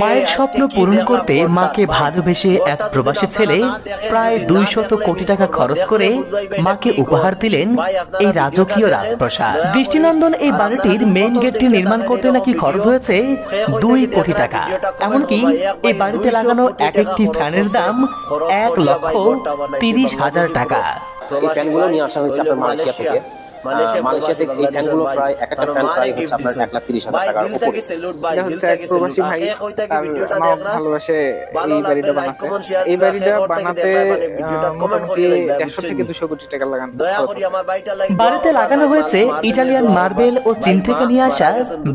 মায়ের স্বপ্ন পূরণ করতে মাকে ভালোবেসে এক প্রবাসী ছেলে প্রায় দুই শত কোটি টাকা খরচ করে মাকে উপহার দিলেন এই রাজকীয় রাজপ্রসাদ। দৃষ্টিনন্দন এই বাড়িটির মেইন গেটটি নির্মাণ করতে নাকি খরচ হয়েছে দুই কোটি টাকা। এমনকি এই বাড়িতে লাগানো এক একটি ফ্যানের দাম এক লক্ষ তিরিশ হাজার টাকা। এই ফ্যানগুলো নিয়ে আসা হয়েছে আপনার মালয়েশিয়া। থেকে। আহ, এই ফ্যানগুলো প্রায় এক একটা ফ্যান প্রায় হচ্ছে আপনার এক লাখ তিরিশ হাজার টাকার উপরে। এটা হচ্ছে এক প্রবাসী ভাই তার মা ভালোবাসে এই বাড়িটা বানাচ্ছে এই বাড়িটা বানাতে মোটামুটি একশো থেকে দুশো কোটি টাকা লাগান। বাড়িতে লাগানো হয়েছে ইটালিয়ান মার্বেল ও চীন থেকে নিয়ে আসা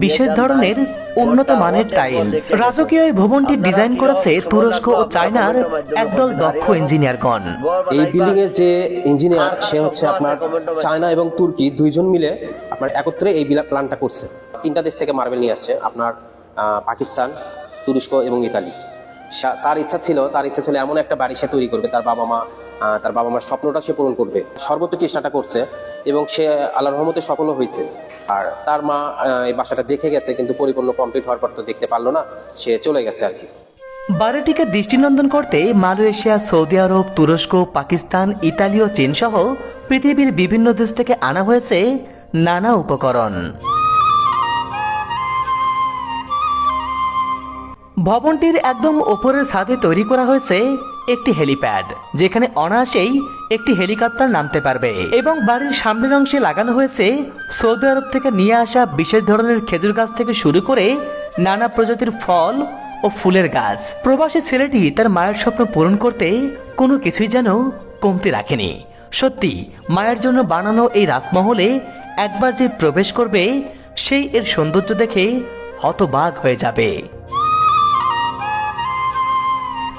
বিশেষ ধরনের উন্নত মানের টাইলস রাজকীয় এই ভবনটি ডিজাইন করেছে তুরস্ক ও চায়নার একদল দক্ষ ইঞ্জিনিয়ারগণ। এই বিল্ডিং এর যে ইঞ্জিনিয়ার সে হচ্ছে আপনার চায়না এবং তুর্কি দুইজন মিলে আপনার একত্রে এই প্ল্যানটা করছে। তিনটা দেশ থেকে মার্বেল নিয়ে আসছে, আপনার পাকিস্তান, তুরস্ক এবং ইতালি। তার ইচ্ছা ছিল তার ইচ্ছা ছিল এমন একটা বাড়ি সে তৈরি করবে, তার বাবা মা তার বাবা মার স্বপ্নটা সে পূরণ করবে। সর্বোচ্চ চেষ্টাটা করছে এবং সে আল্লাহর রহমতে সফলও হয়েছে। আর তার মা এই বাসাটা দেখে গেছে, কিন্তু পরিপূর্ণ কমপ্লিট হওয়ার পর তো দেখতে পারল না, সে চলে গেছে আর কি। বাড়িটিকে দৃষ্টিনন্দন করতে মালয়েশিয়া, সৌদি আরব, তুরস্ক, পাকিস্তান, ইতালি ও চীন সহ পৃথিবীর বিভিন্ন দেশ থেকে আনা হয়েছে নানা উপকরণ। ভবনটির একদম ওপরের ছাদে তৈরি করা হয়েছে একটি হেলিপ্যাড যেখানে অনায়াসেই একটি হেলিকপ্টার নামতে পারবে। এবং বাড়ির সামনের অংশে লাগানো হয়েছে সৌদি আরব থেকে নিয়ে আসা বিশেষ ধরনের খেজুর গাছ থেকে শুরু করে নানা প্রজাতির ফল ও ফুলের গাছ। প্রবাসী ছেলেটি তার মায়ের স্বপ্ন পূরণ করতে কোনো কিছুই যেন কমতি রাখেনি। সত্যি, মায়ের জন্য বানানো এই রাজমহলে একবার যে প্রবেশ করবে, সেই এর সৌন্দর্য দেখে হতবাক হয়ে যাবে।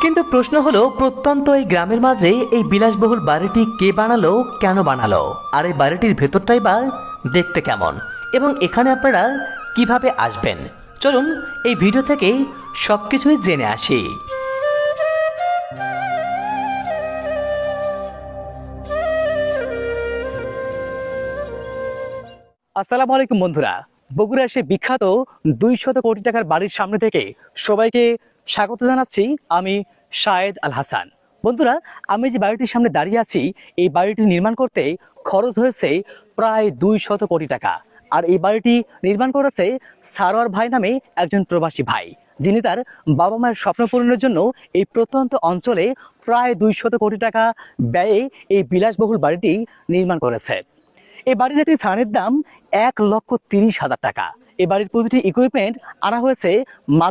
কিন্তু প্রশ্ন হলো, প্রত্যন্ত এই গ্রামের মাঝে এই বিলাসবহুল বাড়িটি কে বানালো, কেন বানালো? আর এই বাড়িটির ভেতরটাই বা দেখতে কেমন? এবং এখানে আপনারা কীভাবে আসবেন? চলুন, এই ভিডিও থেকে সবকিছুই জেনে আসি। আসসালামু আলাইকুম বন্ধুরা। বগুড়ার সেই বিখ্যাত দুইশত কোটি টাকার বাড়ির সামনে থেকে সবাইকে স্বাগত জানাচ্ছি আমি শায়েদ আল হাসান বন্ধুরা, আমি যে বাড়িটির সামনে দাঁড়িয়ে আছি, এই বাড়িটি নির্মাণ করতে খরচ হয়েছে প্রায় দুই শত কোটি টাকা। আর এই বাড়িটি নির্মাণ করেছে সারোয়ার ভাই নামে একজন প্রবাসী ভাই, যিনি তার বাবা মায়ের স্বপ্ন পূরণের জন্য এই প্রত্যন্ত অঞ্চলে প্রায় দুই শত কোটি টাকা ব্যয়ে এই বিলাসবহুল বাড়িটি নির্মাণ করেছে। এই বাড়ির একটি ফ্যানের দাম এক লক্ষ তিরিশ হাজার টাকা। এই বাড়ির প্রতিটি ইকুইপমেন্ট আনা হয়েছে মাল